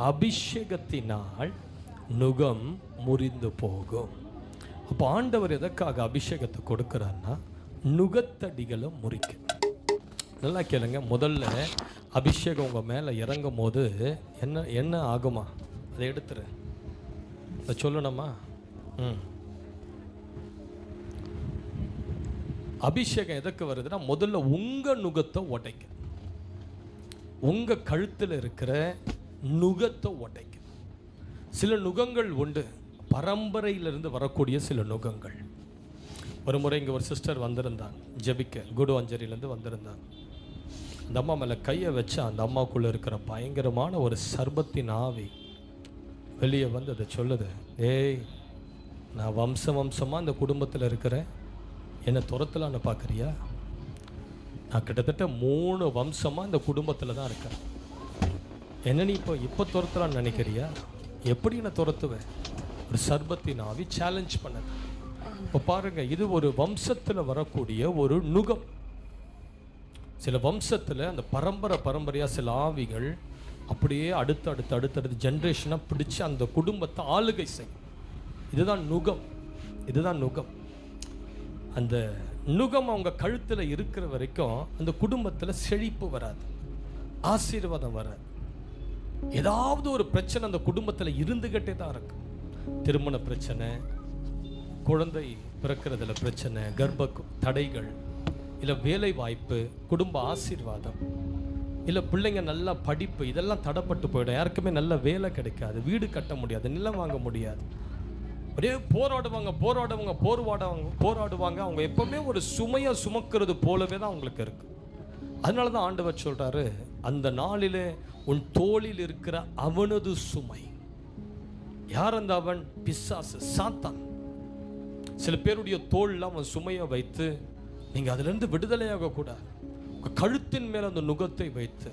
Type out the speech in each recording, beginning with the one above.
அபிஷேகத்தினால் நுகம் முறிந்து போகும். அப்போ ஆண்டவர் எதற்காக அபிஷேகத்தை கொடுக்குறாருன்னா நுகத்தடிகளை முறிக்க. நல்லா கேளுங்க முதல்ல அபிஷேகம் உங்கள் மேலே இறங்கும் போது என்ன என்ன ஆகுமா? அதை எடுத்துரு. அதை சொல்லணுமா? ம். அபிஷேகம் எதுக்கு வருதுன்னா முதல்ல உங்கள் நுகத்தை உடைக்க. உங்கள் கழுத்தில் இருக்கிற நுகத்தை உடைக்கும். சில நுகங்கள் உண்டு. பரம்பரையிலிருந்து வரக்கூடிய சில நுகங்கள். ஒரு முறை இங்கே ஒரு சிஸ்டர் வந்திருந்தாங்க ஜெபிக்க குடு அஞ்சரியிலேருந்து வந்திருந்தாங்க அந்த அம்மா மேலே கையை வச்சு அந்த அம்மாக்குள்ளே இருக்கிற பயங்கரமான ஒரு சர்பத்தின் ஆவி வெளியே வந்து அதை சொல்லுது ஏய் நான் வம்ச வம்சமாக இந்த குடும்பத்தில் இருக்கிறேன். என்னை துரத்தலான்னு பார்க்குறியா நான் கிட்டத்தட்ட மூணு வம்சமாக இந்த குடும்பத்தில் தான் இருக்கேன் என்ன நீ இப்போ இப்போ துரத்துறான்னு நினைக்கிறியா? எப்படி நான் துரத்துவேன் ஒரு சர்பத்தின் ஆவி சேலஞ்ச் பண்ணது இப்போ பாருங்க இது ஒரு வம்சத்தில் வரக்கூடிய ஒரு நுகம். சில வம்சத்தில் அந்த பரம்பரை பரம்பரையாக சில ஆவிகள் அப்படியே அடுத்து அடுத்து அடுத்தடுத்து ஜென்ரேஷனாக பிடிச்சி அந்த குடும்பத்தை ஆளுகை செய்யும். இதுதான் நுகம். இதுதான் நுகம். அந்த நுகம் அவங்க கழுத்தில் இருக்கிற வரைக்கும் அந்த குடும்பத்தில் செழிப்பு வராது. ஆசீர்வாதம் வராது. ஏதாவது ஒரு பிரச்சனை அந்த குடும்பத்தில் இருந்துகிட்டே தான் இருக்கு. திருமண பிரச்சனை குழந்தை பிறக்கிறதுல பிரச்சனை கர்ப்ப தடைகள் இல்லை வேலை வாய்ப்பு குடும்ப ஆசீர்வாதம் இல்லை பிள்ளைங்க நல்லா படிப்பு இதெல்லாம் தடைப்பட்டு போயிடும். யாருக்குமே நல்ல வேலை கிடைக்காது வீடு கட்ட முடியாது நிலம் வாங்க முடியாது. அப்படியே போராடுவாங்க போராடுவாங்க போர்வாடுவாங்க போராடுவாங்க. அவங்க எப்பவுமே ஒரு சுமையை சுமக்கிறது போலவே தான் அவங்களுக்கு இருக்குது அதனால தான் ஆண்டவர் சொல்கிறாரு அந்த நாளிலே உன் தோளில் இருக்கிற அவனது சுமை. யார் அந்த அவன்? பிசாசு சாத்தான். சில பேருடைய தோளில் அவன் சுமையை வைத்து நீங்கள் அதிலிருந்து விடுதலையாக கூடாது உங்கள் கழுத்தின் மேலே அந்த நுகத்தை வைத்து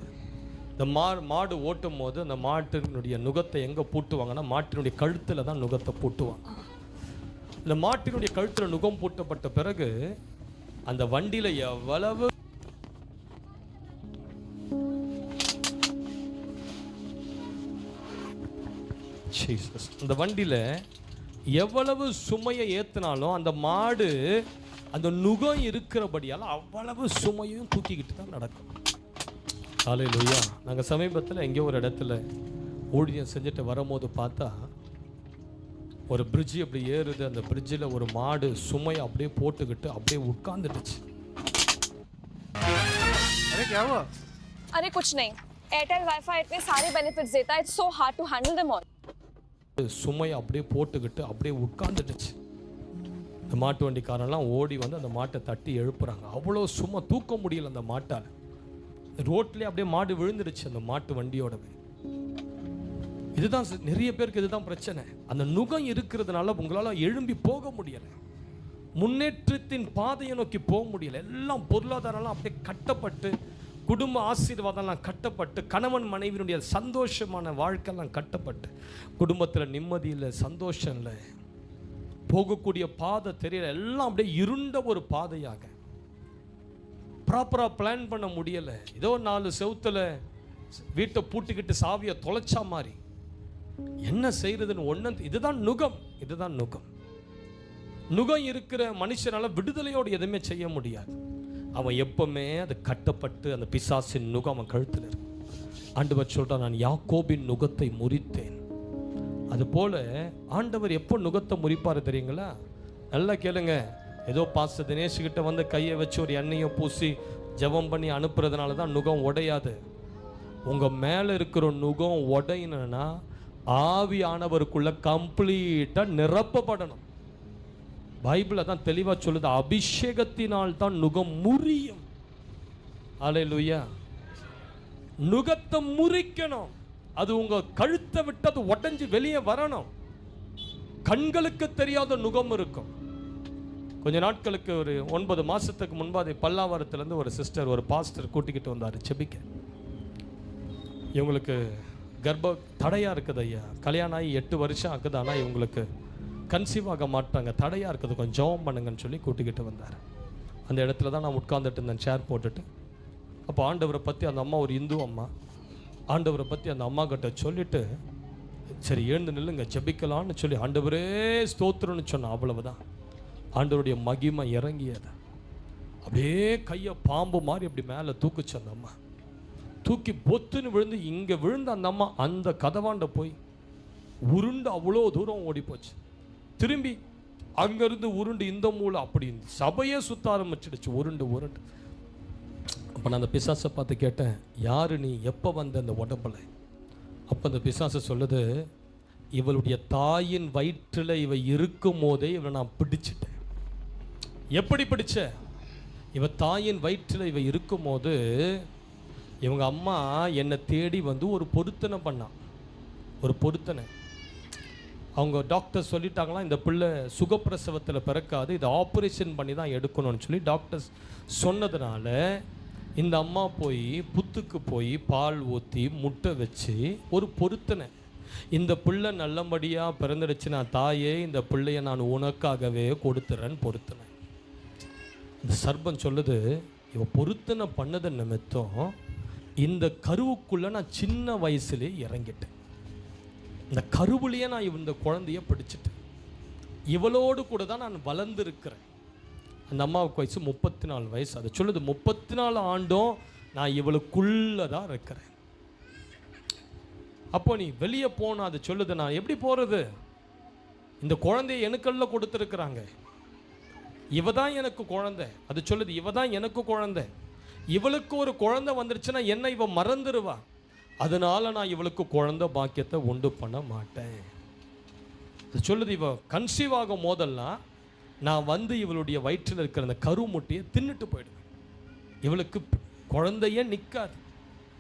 இந்த மா மாடு ஓட்டும் போது அந்த மாட்டினுடைய நுகத்தை எங்கே பூட்டுவாங்கன்னா மாட்டினுடைய கழுத்தில் தான் நுகத்தை பூட்டுவாங்க. இந்த மாட்டினுடைய கழுத்தில் நுகம் பூட்டப்பட்ட பிறகு அந்த வண்டியில் எவ்வளவு Jesus. அந்த வண்டியில் எவ்வளவு சுமையை ஏற்றினாலும் அந்த மாடு அந்த நுகம் இருக்கிறபடியால் அவ்வளவு சுமையும் தூக்கிக்கிட்டு தான் நடக்கும் காலையில் லொய்யா நாங்கள் சமீபத்தில் எங்கேயோ ஒரு இடத்துல ஊழியம் செஞ்சுட்டு வரும்போது பார்த்தா ஒரு பிரிட்ஜு அப்படி ஏறுது அந்த பிரிட்ஜில் ஒரு மாடு சுமையை அப்படியே போட்டுக்கிட்டு அப்படியே உட்காந்துட்டுச்சு अरे क्या हुआ अरे कुछ नहीं एयरटेल वाईफाई इतने सारे बेनिफिट्स देता है it's so hard to handle them all சுமையை அப்படியே போட்டுக்கிட்டு அப்படியே உட்காந்துட்டுச்சு இந்த மாட்டு வண்டிக்காரெல்லாம் ஓடி வந்து அந்த மாட்டை தட்டி எழுப்புறாங்க. அவ்வளோ சும்மா தூக்க முடியல அந்த மாட்டால். ரோட்லேயே அப்படியே மாடு விழுந்துடுச்சு அந்த மாட்டு வண்டியோடவே. இதுதான் நிறைய பேருக்கு இதுதான் பிரச்சனை. அந்த நுகம் இருக்கிறதுனால உங்களால் எழும்பி போக முடியலை. முன்னேற்றத்தின் பாதையை நோக்கி போக முடியல. எல்லாம் பொருளாதாரம்லாம் அப்படியே கட்டப்பட்டு குடும்ப ஆசீர்வாதம்லாம் கட்டப்பட்டு கணவன் மனைவியினுடைய சந்தோஷமான வாழ்க்கைலாம் கட்டப்பட்டு குடும்பத்தில் நிம்மதி இல்லை சந்தோஷம் இல்லை போகக்கூடிய பாதை தெரியல எல்லாம் அப்படியே இருண்ட ஒரு பாதையாக. ப்ராப்பராக பிளான் பண்ண முடியலை. ஏதோ நாலு செவுத்துல வீட்டை பூட்டிக்கிட்டு சாவியை தொலைச்சா மாதிரி. என்ன செய்யறதுன்னு ஒன்று இதுதான் நுகம் இதுதான் நுகம். நுகம் இருக்கிற மனுஷனால விடுதலையோடு எதுவுமே செய்ய முடியாது. அவன் எப்பவுமே அது கட்டப்பட்டு அந்த பிசாசின் நுகம் அவன் கழுத்தில் இருக்கும் ஆண்டவர் சொல்கிறான் நான் யாக்கோபின் நுகத்தை முறித்தேன். அதுபோல் ஆண்டவர் எப்போ நுகத்தை முறிப்பார் தெரியுங்களா? நல்லா கேளுங்க. ஏதோ பாஸ்ட தினேஷ்கிட்ட வந்து கையை வச்சு ஒரு எண்ணெயை பூசி ஜெபம் பண்ணி அனுப்புறதுனால தான் நுகம் உடையாது. உங்கள் மேலே இருக்கிற நுகம் உடையணும்னா ஆவியானவருக்குள்ள கம்ப்ளீட்டாக நிரப்பப்படணும். பைபிள் தான் தெளிவாக சொல்லுது அபிஷேகத்தினால் தான் நுகம் முறியும். அலையிலுயா நுகத்தை முறிக்கணும். அது உங்கள் கழுத்தை விட்டு அது உடஞ்சி வெளியே வரணும். கண்களுக்கு தெரியாத நுகம் இருக்கும். கொஞ்ச நாட்களுக்கு ஒரு ஒன்பது மாதத்துக்கு முன்பாக பல்லாவரத்துலேருந்து ஒரு சிஸ்டர் ஒரு பாஸ்டர் கூட்டிக்கிட்டு வந்தார் செபிக்க. இவங்களுக்கு கர்ப்ப தடையாக இருக்குது ஐயா. கல்யாணம் ஆகி எட்டு வருஷம் ஆகுது ஆனால் இவங்களுக்கு கன்சீவ் ஆக மாட்டாங்க. தடையாக இருக்குது கொஞ்சம் ஜெபம் பண்ணுங்கன்னு சொல்லி கூட்டிக்கிட்டு வந்தார். அந்த இடத்துல தான் நான் உட்கார்ந்துட்டு இருந்தேன் சேர் போட்டுட்டு. அப்போ ஆண்டவரை பற்றி அந்த அம்மா ஒரு இந்து அம்மா. ஆண்டவரை பற்றி அந்த அம்மா கிட்ட சொல்லிவிட்டு சரி எழுந்து நில்லுங்க ஜபிக்கலான்னு சொல்லி ஆண்டவரே ஸ்தோத்திரம்னு சொன்ன அவ்வளவுதான். ஆண்டவருடைய மகிமை இறங்கியது. அப்படியே கையை பாம்பு மாதிரி அப்படி மேலே தூக்குச்சு அந்த அம்மா. தூக்கி பொத்துன்னு விழுந்து இங்கே விழுந்த அந்த அம்மா அந்த கதவாண்ட போய் உருண்டு அவ்வளோ தூரம் ஓடி போச்சு திரும்பி அங்கேருந்து உருண்டு இந்த மூளை அப்படி சபையே சுத்த ஆரம்பிச்சிடுச்சு உருண்டு உருண்டு. அப்போ நான் அந்த பிசாசை பார்த்து கேட்டேன் யாரு நீ? எப்போ வந்த அந்த உடம்பில்? அப்போ அந்த பிசாசை சொல்லுது இவளுடைய தாயின் வயிற்றில் இவ இருக்கும் போதே இவளை நான் பிடிச்சிட்டேன். எப்படி பிடிச்ச? இவ தாயின் வயிற்றில் இவ இருக்கும்போது இவங்க அம்மா என்னை தேடி வந்து ஒரு பொருத்தனை பண்ணான் ஒரு பொருத்தனை. அவங்க டாக்டர் சொல்லிட்டாங்களா இந்த பிள்ளை சுகப்பிரசவத்தில் பிறக்காது இதை ஆப்ரேஷன் பண்ணி தான் எடுக்கணும்னு சொல்லி டாக்டர்ஸ் சொன்னதுனால இந்த அம்மா போய் புத்துக்கு போய் பால் ஊற்றி முட்டை வச்சு ஒரு பொருத்தனை. இந்த பிள்ளை நல்லபடியாக பிறந்துடுச்சு நான் தாயே இந்த பிள்ளைய நான் உனக்காகவே கொடுத்துறேன்னு பொருத்தினேன் இந்த சர்பம் சொல்லுது இவ பொருத்தனை பண்ணது நிமித்தம் இந்த கருவுக்குள்ளே நான் சின்ன வயசுலேயே இறங்கிட்டேன். இந்த கருவிலேயே நான் இந்த குழந்தைய பிடிச்சிட்டேன். இவளோடு கூட தான் நான் வளர்ந்துருக்கிறேன். அந்த அம்மாவுக்கு வயசு முப்பத்தி நாலு வயசு. அதை சொல்லுது முப்பத்தி நாலு ஆண்டும் நான் இவளுக்குள்ளே தான் இருக்கிறேன். அப்போ நீ வெளியே போன அதை சொல்லுது நான் எப்படி போகிறது இந்த குழந்தைய எனக்குள்ள கொடுத்துருக்குறாங்க. இவ தான் எனக்கு குழந்தை. அது சொல்லுது இவ தான் எனக்கு குழந்தை. இவளுக்கு ஒரு குழந்தை வந்துருச்சுன்னா என்ன இவ மறந்துடுவா அதனால நான் இவளுக்கு குழந்தை பாக்கியத்தை உண்டு பண்ண மாட்டேன். சொல்லுது இவ கன்சீவ் ஆகும் போதெல்லாம் நான் வந்து இவளுடைய வயிற்றில் இருக்கிற அந்த கருமுட்டையை தின்னுட்டு போயிடுவேன். இவளுக்கு குழந்தையே நிற்காது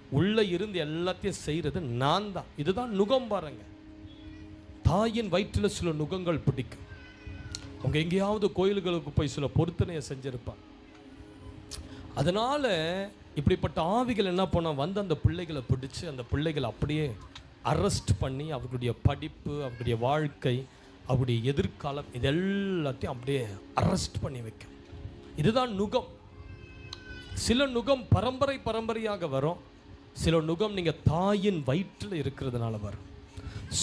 உள்ளே இருந்து எல்லாத்தையும் செய்கிறது நான் தான். இதுதான் நுகம் பாருங்க. தாயின் வயிற்றில் சில நுகங்கள் பிடிக்கும். அவங்க எங்கேயாவது கோயில்களுக்கு போய் சில பொருத்தனையை செஞ்சுருப்பான் அதனால் இப்படிப்பட்ட ஆவிகள் என்ன பண்ணோம் வந்து அந்த பிள்ளைகளை பிடிச்சி அந்த பிள்ளைகளை அப்படியே அரெஸ்ட் பண்ணி அவர்களுடைய படிப்பு அவர்களுடைய வாழ்க்கை அவருடைய எதிர்காலம் இது எல்லாத்தையும் அப்படியே அரெஸ்ட் பண்ணி வைக்கும். இதுதான் நுகம். சில நுகம் பரம்பரை பரம்பரையாக வரும். சில நுகம் நீங்கள் தாயின் வயிற்றில் இருக்கிறதுனால வரும்.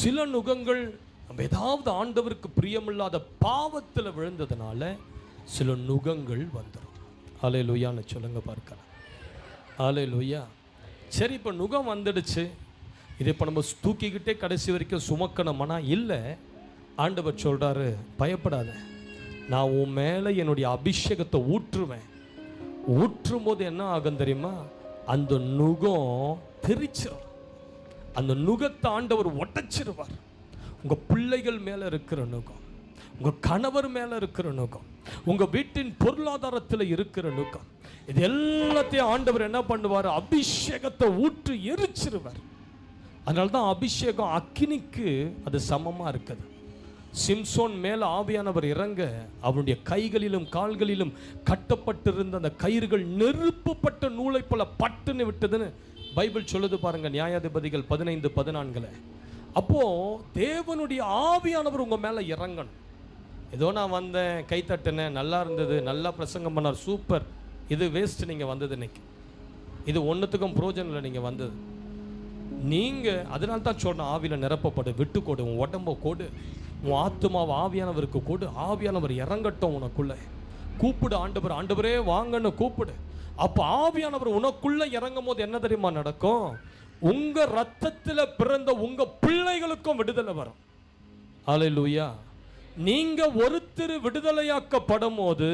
சில நுகங்கள் நம்ம ஏதாவது ஆண்டவருக்கு பிரியமில்லாத பாவத்தில் விழுந்ததுனால சில நுகங்கள் வந்துடும் அலையிலுயான்னு சொல்லுங்க பார்க்கலாம். ஆலே லொய்யா சரி இப்போ நுகம் வந்துடுச்சு. இது இப்போ நம்ம தூக்கிக்கிட்டே கடைசி வரைக்கும் சுமக்கணுமானா இல்லை. ஆண்டவர் சொல்கிறாரு பயப்படாத. நான் உன் மேலே என்னுடைய அபிஷேகத்தை ஊற்றுவேன். ஊற்றும் போது என்ன ஆகும் தெரியுமா? அந்த நுகம் தெரிச்சிடும் அந்த நுகத்தை ஆண்டவர் ஒட்டச்சிருவார் உங்கள் பிள்ளைகள் மேலே இருக்கிற நுகம். உங்கள் கணவர் மேலே இருக்கிற நோக்கம் உங்கள் வீட்டின் பொருளாதாரத்தில் இருக்கிற நோக்கம். இது எல்லாத்தையும் ஆண்டவர் என்ன பண்ணுவார்? அபிஷேகத்தை ஊற்று எரிச்சிருவார். அதனால தான் அபிஷேகம் அக்கினிக்கு அது சமமாக இருக்குது. சிம்சோன் மேலே ஆவியானவர் இறங்க அவனுடைய கைகளிலும் கால்களிலும் கட்டப்பட்டிருந்த அந்த கயிறுகள் நெருப்புப்பட்ட நூலை போல பட்டுன்னு விட்டதுன்னு பைபிள் சொல்லுது பாருங்க நியாயாதிபதிகள் பதினைந்து பதினான்கில். அப்போ தேவனுடைய ஆவியானவர் உங்கள் மேலே இறங்கணும். ஏதோ நான் வந்தேன் கை தட்டினேன் நல்லா இருந்தது நல்லா பிரசங்கம் பண்ணார் சூப்பர். இது வேஸ்ட் நீங்கள் வந்தது இன்னைக்கு. இது ஒன்றுத்துக்கும் புரோஜனம் இல்லை நீங்கள் வந்தது. நீங்கள் அதனால தான் சொன்ன ஆவியில நிரப்பப்படு விட்டு கொடு உன் உடம்பை கொடு உன் ஆத்துமாவை ஆவியானவருக்கு கொடு ஆவியானவர் இறங்கட்டும் உனக்குள்ளே. கூப்பிடு ஆண்டவர் ஆண்டவரே வாங்கன்னு கூப்பிடு. அப்போ ஆவியானவர் உனக்குள்ளே இறங்கும் போது என்ன தெரியுமா நடக்கும்? உங்கள் ரத்தத்தில் பிறந்த உங்கள் பிள்ளைகளுக்கும் விடுதலை வரும். ஹalleluya. நீங்க ஒருத்தர் விடுதலையாக்கப்படும் போது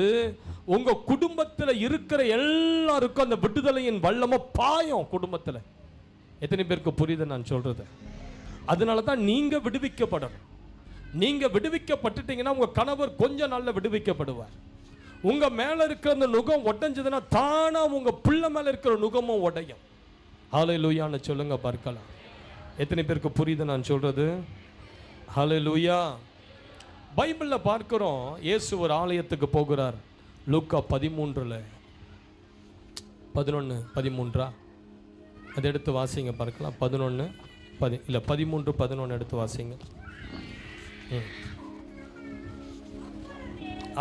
உங்க குடும்பத்தில் இருக்கிற எல்லாருக்கும் அந்த விடுதலையின் வல்லம பாயும் குடும்பத்தில். எத்தனை பேருக்கு புரியுது நான் சொல்றது? அதனால தான் நீங்க விடுவிக்கப்படணும். நீங்க விடுவிக்கப்பட்டுட்டீங்கன்னா உங்க கணவர் கொஞ்சம் நாளில் விடுவிக்கப்படுவார். உங்க மேல இருக்கிற அந்த நுகம் உடஞ்சதுன்னா தானா உங்க பிள்ளை மேல இருக்கிற நுகமும் உடையும். ஹலை லூயான்னு சொல்லுங்க பார்க்கலாம். எத்தனை பேருக்கு புரியுது நான் சொல்றது? ஹலை லூயா பைபிளில் பார்க்குறோம் இயேசு ஒரு ஆலயத்துக்கு போகிறார். லூக்கா பதிமூன்றில். பதினொன்று பதிமூன்றா? அதை எடுத்து வாசிங்க பார்க்கலாம். பதினொன்று பதி இல்லை பதிமூன்று பதினொன்று எடுத்து வாசிங்க.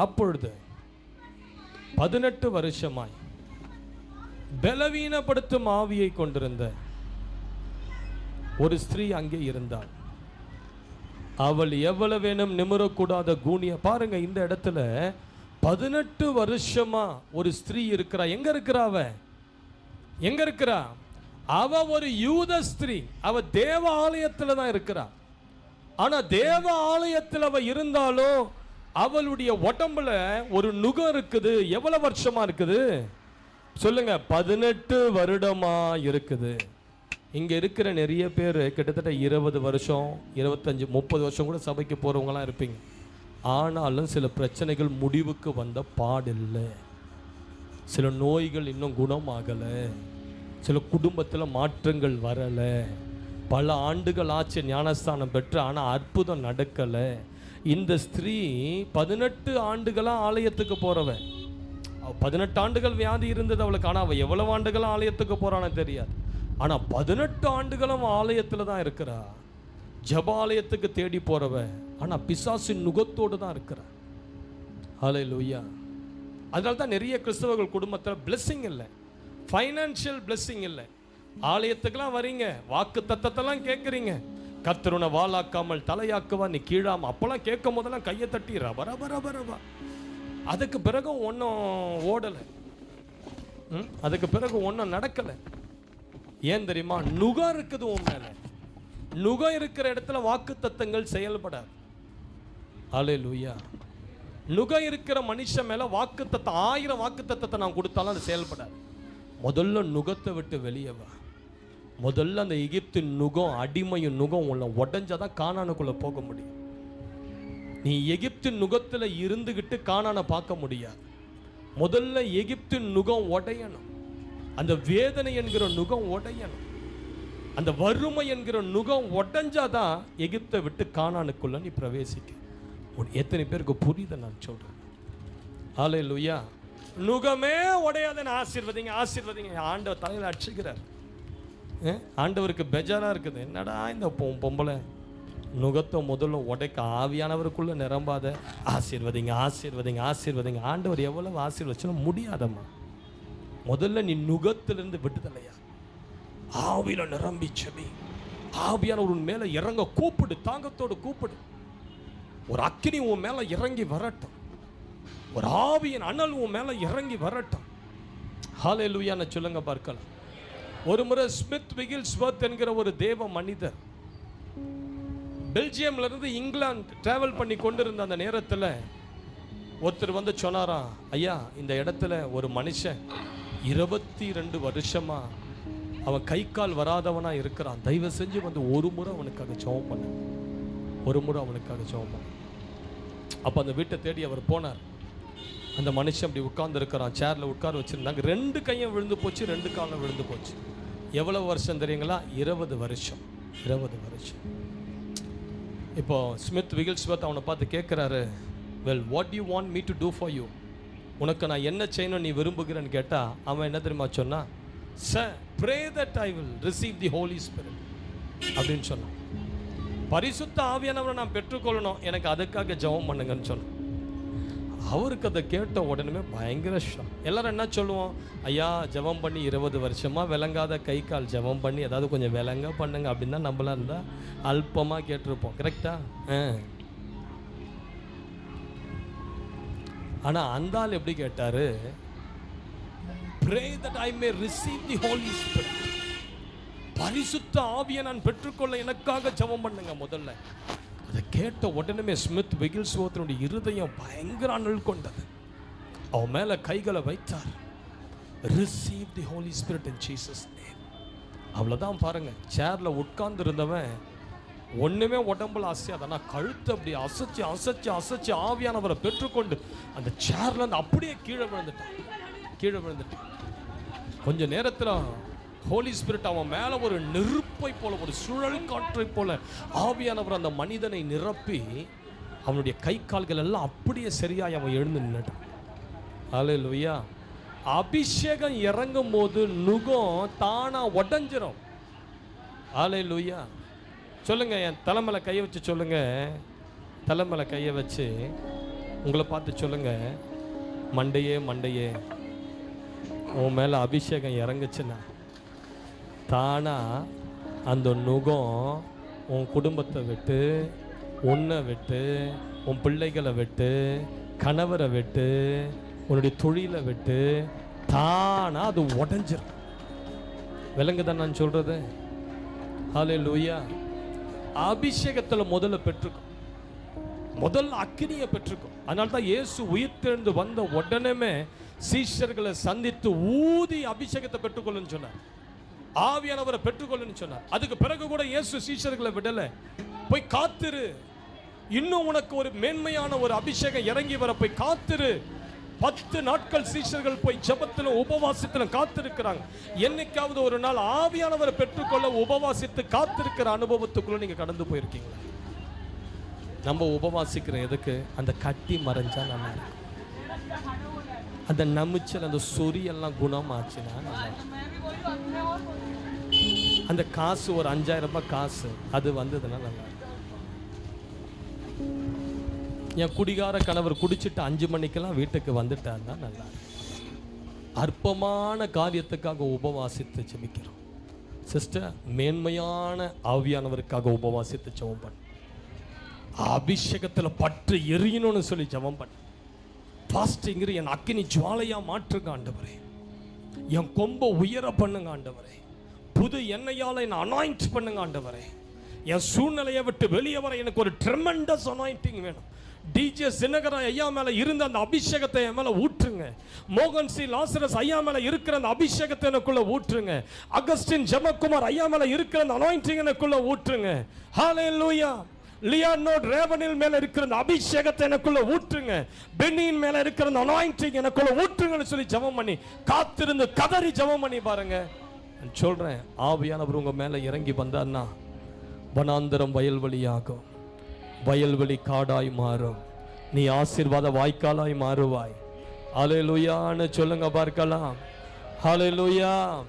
அப்பொழுது பதினெட்டு வருஷமாய் பலவீனப்படுத்தும் ஆவியை கொண்டிருந்த ஒரு ஸ்திரீ அங்கே இருந்தாள். அவள் எவ்வளவு வேணும் நிமிரக்கூடாத கூனிய பாருங்க இந்த இடத்துல பதினெட்டு வருஷமா ஒரு ஸ்திரீ இருக்கிறா. எங்க இருக்கிறா அவ? எங்க இருக்கிறா? அவ ஒரு யூத ஸ்திரீ. அவ தேவ ஆலயத்துல தான் இருக்கிறா. ஆனா தேவ ஆலயத்தில் அவ இருந்தாலும் அவளுடைய உடம்புல ஒரு நுகம் இருக்குது. எவ்வளவு வருஷமா இருக்குது? சொல்லுங்க பதினெட்டு வருடமா இருக்குது. இங்கே இருக்கிற நிறைய பேர் கிட்டத்தட்ட இருபது வருஷம் இருபத்தஞ்சு முப்பது வருஷம் கூட சபைக்கு போகிறவங்களாம் இருப்பீங்க. ஆனாலும் சில பிரச்சனைகள் முடிவுக்கு வந்த பாடில்லை. சில நோய்கள் இன்னும் குணமாகலை. சில குடும்பத்தில் மாற்றங்கள் வரலை. பல ஆண்டுகள் ஆச்சு ஞானஸ்தானம் பெற்று ஆனால் அற்புதம் நடக்கலை. இந்த ஸ்திரீ பதினெட்டு ஆண்டுகளாக ஆலயத்துக்கு போகிறவன் பதினெட்டு ஆண்டுகள் வியாதி இருந்தது அவளுக்கு ஆனால் அவள் எவ்வளவு ஆண்டுகளாக ஆலயத்துக்கு போகிறான்னு தெரியாது. ஆனால் பதினெட்டு ஆண்டுகளும் ஆலயத்தில் தான் இருக்கிறா. ஜபாலயத்துக்கு தேடி போகிறவ ஆனால் பிசாசின் நுகத்தோடு தான் இருக்கிறா. ஹலே லூயா அதனால தான் நிறைய கிறிஸ்தவர்கள் குடும்பத்தில் பிளெஸ்ஸிங் இல்லை. ஃபைனான்ஷியல் பிளெஸ்ஸிங் இல்லை. ஆலயத்துக்கெல்லாம் வரீங்க. வாக்கு தத்தத்தெல்லாம் கேட்குறீங்க கர்த்தருனை வாளாக்காமல் தலையாக்குவா நீ கீழாம. அப்போல்லாம் கேட்கும் போதெல்லாம் கையை தட்டி ரப ரப ரப ரபா. அதுக்கு பிறகும் ஒன்றும் ஓடலை. ம்? அதுக்கு பிறகு ஒன்றும் நடக்கலை. ஏன் தெரியுமா? நுகா இருக்குது உன் மேலே. நுகம் இருக்கிற இடத்துல வாக்கு தத்தங்கள் செயல்படாது. அலே லூயா நுகம் இருக்கிற மனுஷன் மேல வாக்கு தத்தம் ஆயிரம் வாக்கு தத்தத்தை நான் கொடுத்தாலும் அது செயல்படாது. முதல்ல நுகத்தை விட்டு வெளியே வா. முதல்ல அந்த எகிப்தின் நுகம் அடிமையும் நுகம் உள்ள உடஞ்சாதான் கானானுக்குள்ள போக முடியும். நீ எகிப்தின் நுகத்தில் இருந்துகிட்டு காணான பார்க்க முடியாது. முதல்ல எகிப்தின் நுகம் உடையணும். அந்த வேதனை என்கிற நுகம் உடையணும். அந்த வறுமை என்கிற நுகம் உடஞ்சாதான் எகிப்தை விட்டு காணானுக்குள்ள நீ பிரவேசிக்க. உன் எத்தனை பேருக்கு புரியுத நான் சொல்றேன். ஆலை லுயா நுகமே உடையாதன்னு ஆசீர்வதிங்க ஆசீர்வதிங்க. ஆண்டவர் தலையில் அடிச்சுக்கிறார். ஆண்டவருக்கு பெஜாரா இருக்குது. என்னடா இந்த பொம்பளை? நுகத்தை முதல்ல உடைக்க ஆவியானவருக்குள்ள நிரம்பாத. ஆசீர்வதிங்க ஆசீர்வதிங்க ஆசீர்வதிங்க. ஆண்டவர் எவ்வளவு ஆசீர்வதிச்சாலும் முடியாதம்மா. முதல்ல நீ நுகத்திலிருந்து விடுதலையா? ஆவியில நிரம்பி செபி. ஆவியான உன் மேல இறங்க கூப்பிடு தாங்கத்தோடு கூப்பிடு. ஒரு அக்கினி உன் மேல இறங்கி வரட்டும். ஒரு ஆவியின் அனல் உன் மேல இறங்கி வரட்டும். ஹalleluya சொல்லுங்க பார்க்கலாம். ஒரு முறை ஸ்மித் விகில்ஸ்வர்த் என்கிற ஒரு தேவ மனிதர் பெல்ஜியம்ல இருந்து இங்கிலாந்து டிராவல் பண்ணி கொண்டிருந்த அந்த நேரத்தில் ஒருத்தர் வந்து சொன்னாரா ஐயா இந்த இடத்துல ஒரு மனுஷன் இருபத்தி ரெண்டு வருஷமா அவன் கை கால் வராதவனா இருக்கிறான். தயவு செஞ்சு வந்து ஒரு முறை அவனுக்காக ஜெபம் பண்ண. ஒரு முறை அவனுக்காக ஜெபம் பண்ண. அப்போ அந்த வீட்டை தேடி அவர் போனார். அந்த மனுஷன் அப்படி உட்கார்ந்து இருக்கிறான் சேர்ல உட்கார வச்சிருந்தாங்க. ரெண்டு கையும் விழுந்து போச்சு ரெண்டு காலம் விழுந்து போச்சு. எவ்வளவு வருஷம் தெரியுங்களா? இருபது வருஷம். இருபது வருஷம். இப்போ ஸ்மித் விகில்ஸ்வத் அவனை பார்த்து கேட்குறாரு well what you want me to do for you உனக்கு நான் என்ன செய்யணும் நீ விரும்புகிறேன்னு கேட்டால் அவன் என்ன தெரியுமா சொன்னான் sir pray that I will receive the Holy Spirit அப்படின்னு சொன்னான். பரிசுத்த ஆவியானவரை நான் பெற்றுக்கொள்ளணும். எனக்கு அதுக்காக ஜெபம் பண்ணுங்கன்னு சொன்னான். அவருக்கு அதை கேட்ட உடனே பயங்கர ஷாக். எல்லாரும் என்ன சொல்லுவோம்? ஐயா ஜெபம் பண்ணி இருபது வருஷமாக விளங்காத கை கால் ஜெபம் பண்ணி ஏதாவது கொஞ்சம் விளங்க பண்ணுங்க அப்படின்னு தான் நம்மளாம் இருந்தால் அல்பமாக கேட்டிருப்போம். கரெக்டாக ஆ. ஆனால் அந்த ஆள் எப்படி கேட்டாரு? Pray that I may receive the Holy Spirit பரிசுத்த ஆவியை நான் பெற்றுக்கொள்ள எனக்காக ஜெபம் பண்ணுங்க முதல்ல. அதை கேட்ட உடனே ஸ்மித் விகில்ஸ்வோத்தனுடைய இருதயம் பயங்கர அனல் கொண்டது. அவன் மேலே கைகளை வைத்தார். Receive the Holy Spirit in Jesus name அவ்வளோதான் பாருங்க. சேர்ல உட்கார்ந்து ஒன்றுமே ஒண்ணுமே உடம்புல அசையாது. ஆனால் கழுத்து அப்படி அசைச்சு அசைச்சு அசைச்சு ஆவியானவரை பெற்றுக்கொண்டு அந்த சேர்ல அந்த அப்படியே கீழே விழுந்துட்டான் கீழே விழுந்துட்டான் கொஞ்ச நேரத்தில் ஹோலி ஸ்பிரிட் அவன் மேலே ஒரு நெருப்பை போல ஒரு சுழல் காற்றை போல ஆவியானவர் அந்த மனிதனை நிரப்பி அவனுடைய கை கால்கள் எல்லாம் அப்படியே சரியாய் அவன் எழுந்து நின்னுட்டான். லுய்யா அபிஷேகம் இறங்கும் போது நுகம் தானா உடஞ்சிரும். லுய்யா சொல்லுங்க என் தலைமலை கையை வச்சு சொல்லுங்க. தலைமலை கையை வச்சு உங்களை பார்த்து சொல்லுங்க. மண்டையே மண்டையே உன் மேலே அபிஷேகம் இறங்குச்சுன்னா தானா அந்த நுகம் உன் குடும்பத்தை விட்டு உன்னை விட்டு உன் பிள்ளைகளை விட்டு கணவரை விட்டு உன்னுடைய தொழிலை விட்டு தானா அது உடஞ்சிரும். விலங்குதான் நான் சொல்கிறது ஹலே லூயா அபிஷேகத்தில் முதல்ல பெற்றுக்கும். முதல்ல அக்னியை பெற்றுக்கும். அதனால தான் இயேசு உயிர்த்தெழுந்து வந்த உடனே சீஷர்களை சந்தித்து ஊதி அபிஷேகத்தை பெற்றுக்கொள்ளுன்னு சொன்னார். ஆவியானவரை பெற்றுக்கொள்ளுன்னு சொன்னார். அதுக்கு பிறகு கூட இயேசு சீஷர்களை விடலை. போய் காத்திரு. இன்னும் உனக்கு ஒரு மேன்மையான ஒரு அபிஷேகம் இறங்கி வர போய் காத்திரு. பத்து நாட்கள் சீஷர்கள் போய் ஜபத்தில் உபவாசத்தில் காத்திருக்கிறாங்க. என்னைக்காவது ஒரு நாள் ஆவியானவரை பெற்றுக்கொள்ள உபவாசித்து காத்திருக்கிற அனுபவத்துக்குள்ள நீங்க கடந்து போயிருக்கீங்க. நம்ம உபவாசிக்கிற எதுக்கு? அந்த கட்டி மறைஞ்சா நல்லா இருக்கும். அந்த நமிச்சல் அந்த சொரியெல்லாம் குணமாச்சுன்னா நல்லா அந்த காசு ஒரு அஞ்சாயிரம் ரூபாய் காசு அது வந்ததுன்னா நல்லா இருக்கும். என் குடிகார கணவர் குடிச்சிட்டு அஞ்சு மணிக்கெல்லாம் வீட்டுக்கு வந்துட்டாருன்னா நல்லா அற்பமான காரியத்துக்காக உபவாசித்து ஜெபிக்கிறோம். சிஸ்டர் மேன்மையான ஆவியானவருக்காக உபவாசித்து ஜெபம் பண்ண. அபிஷேகத்தில் பற்று எரியணும்னு சொல்லி ஜெபம் பண்ண. பாஸ்டிங்கிற என் அக்கினி ஜுவாலையாக மாற்றுங்க ஆண்டவரே. என் கொம்பை உயர பண்ணுங்க ஆண்டவரே. புது எண்ணெயால் என்னை அனாயிண்ட் பண்ணுங்க ஆண்டவரே. என் சூழ்நிலையை விட்டு வெளியே வர எனக்கு ஒரு ட்ரெமெண்டஸ் அனாயிண்டிங் வேணும். டிஜே சின்னகரன் ஐயா மேலே இருந்த அந்த அபிஷேகத்தை என் மேலே ஊற்றுங்க. மோகன் சி. லாசரஸ் ஐயா மேலே இருக்கிற அந்த அபிஷேகத்தை எனக்குள்ள ஊற்றுங்க. அகஸ்டின் ஜமக்குமார் ஐயா மேலே இருக்கிற அந்த அனாயிண்டிங் எனக்குள்ள ஊற்றுங்க. ஹalleluya லியானோட் ரேவனில் மேல இருக்கிற அந்த அபிஷேகத்தை எனக்குள்ள ஊற்றுங்க. பென்னியின் மேல இருக்கிற அந்த அனாயிண்டிங் எனக்குள்ள ஊற்றுங்கன்னு சொல்லி ஜெபம் பண்ணி காத்திருந்து கதறி ஜெபம் பண்ணி பாருங்க. சொல்றேன் ஆவியானவர் உங்க மேல இறங்கி வந்தார்னா வனாந்தரம் வயல்வெளியாகும். வயல்வெளி காடாய் மாறும். நீ ஆசீர்வாத வாய்க்காலாய் மாறுவாய். ஹalleluyaன்னு சொல்லுங்க பார்க்கலாம். ஹalleluya